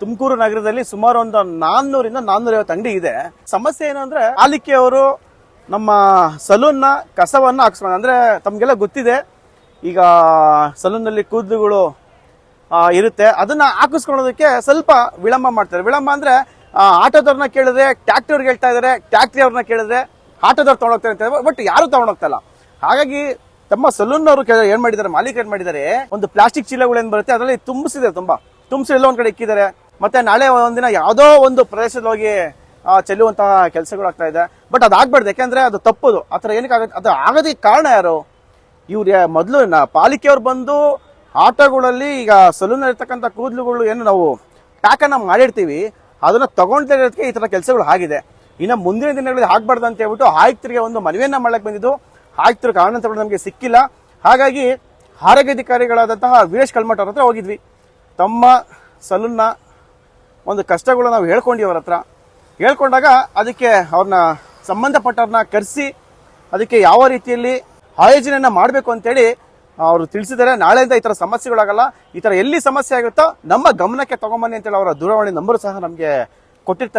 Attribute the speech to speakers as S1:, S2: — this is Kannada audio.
S1: ತುಮಕೂರು ನಗರದಲ್ಲಿ ಸುಮಾರು ಒಂದು ನಾನ್ನೂರಿಂದ ನಾನ್ನೂರೈವತ್ತು ಅಂಗಡಿ ಇದೆ. ಸಮಸ್ಯೆ ಏನು ಅಂದ್ರೆ ಪಾಲಿಕೆಯವರು ನಮ್ಮ ಸಲೂನ್ನ ಕಸವನ್ನ ಹಾಕ್ಸ್ಕೊಂಡು ಅಂದ್ರೆ ತಮಗೆಲ್ಲ ಗೊತ್ತಿದೆ. ಈಗ ಸಲೂನ್ನಲ್ಲಿ ಕೂದಲುಗಳು ಇರುತ್ತೆ. ಅದನ್ನ ಹಾಕಿಸ್ಕೊಳ್ಳೋದಕ್ಕೆ ಸ್ವಲ್ಪ ವಿಳಂಬ ಮಾಡ್ತಾರೆ. ವಿಳಂಬ ಅಂದ್ರೆ ಆಟೋದವ್ರನ್ನ ಕೇಳಿದ್ರೆ ಟ್ಯಾಕ್ಟರ್ಗೆ ಹೇಳ್ತಾ ಇದಾರೆ, ಟ್ಯಾಕ್ಟ್ರಿ ಅವ್ರನ್ನ ಕೇಳಿದ್ರೆ ಆಟೋದವ್ರು ತಗೊಂಡೋಗ್ತಾರೆ ಅಂತ ಬಟ್ ಯಾರು ತಗೊಂಡೋಗ್ತಾ ಇಲ್ಲ. ಹಾಗಾಗಿ ತಮ್ಮ ಸಲೂನ್ ಅವರು ಏನ್ ಮಾಡಿದ್ದಾರೆ ಮಾಲೀಕ ಏನ್ ಮಾಡಿದ್ದಾರೆ, ಒಂದು ಪ್ಲಾಸ್ಟಿಕ್ ಚೀಲಗಳು ಏನ್ ಬರುತ್ತೆ, ಅದರಲ್ಲಿ ತುಂಬಿಸಿದೆ ತುಂಬಾ. ತುಂಬಿಸಿ ಎಲ್ಲ ಒಂದ್ ಕಡೆ ಇಕ್ಕಿದ್ದಾರೆ. ಮತ್ತೆ ನಾಳೆ ಒಂದಿನ ಯಾವುದೋ ಒಂದು ಪ್ರದೇಶದಲ್ಲಿ ಹೋಗಿ ಆ, ಚೆಲ್ಲುವಂತಹ ಕೆಲಸಗಳು ಆಗ್ತಾ ಇದೆ. ಬಟ್ ಅದಾಗ್ಬಾರ್ದು ಯಾಕೆಂದ್ರೆ ಅದು ತಪ್ಪದು. ಆತರ ಏನಕ್ಕೆ ಆಗುತ್ತೆ? ಅದು ಆಗೋದಕ್ಕೆ ಕಾರಣ ಯಾರು? ಇವ್ರ ಮೊದಲು ಪಾಲಿಕೆಯವ್ರು ಬಂದು ಆಟೋಗಳಲ್ಲಿ ಈಗ ಸಲೂನ್ ಇರ್ತಕ್ಕಂಥ ಕೂದಲುಗಳು ಏನು ನಾವು ಪ್ಯಾಕನ್ನು ಮಾಡಿರ್ತೀವಿ. ಅದನ್ನ ತಗೊಂಡ್ತಾ ಇರೋದಕ್ಕೆ ಈ ಥರ ಕೆಲಸಗಳು ಆಗಿದೆ. ಇನ್ನು ಮುಂದಿನ ದಿನಗಳಲ್ಲಿ ಆಗ್ಬಾರ್ದು ಅಂತ ಹೇಳ್ಬಿಟ್ಟು ಆಯುಕ್ತರಿಗೆ ಒಂದು ಮನವಿಯನ್ನ ಮಾಡಕ್ ಬಂದಿದ್ದು. ಆಯುಕ್ತರು ಅಂತ ನಮಗೆ ಸಿಕ್ಕಿಲ್ಲ. ಹಾಗಾಗಿ ಆರೋಗ್ಯಾಧಿಕಾರಿಗಳಾದಂತಹ ವೀರೇಶ್ ಕಲ್ಮಠ್ ಅವ್ರ ಹತ್ರ ಹೋಗಿದ್ವಿ. ತಮ್ಮ ಸಲೂನ್ನ ಒಂದು ಕಷ್ಟಗಳು ನಾವು ಹೇಳ್ಕೊಂಡಿ ಅವ್ರ ಹತ್ರ. ಹೇಳ್ಕೊಂಡಾಗ ಅದಕ್ಕೆ ಅವ್ರನ್ನ ಸಂಬಂಧಪಟ್ಟವ್ರನ್ನ ಕರೆಸಿ, ಅದಕ್ಕೆ ಯಾವ ರೀತಿಯಲ್ಲಿ ಆಯೋಜನೆಯನ್ನ ಮಾಡಬೇಕು ಅಂತೇಳಿ ಅವರು ತಿಳಿಸಿದರೆ. ನಾಳೆಯಿಂದ ಈ ಥರ ಸಮಸ್ಯೆಗಳಾಗಲ್ಲ. ಈ ಥರ ಎಲ್ಲಿ ಸಮಸ್ಯೆ ಆಗುತ್ತೋ ನಮ್ಮ ಗಮನಕ್ಕೆ ತಗೊಂಬನ್ನಿ ಅಂತೇಳಿ ಅವರ ದೂರವಾಣಿ ನಂಬರ್ ಸಹ ನಮಗೆ ಕೊಟ್ಟಿರ್ತಾರೆ.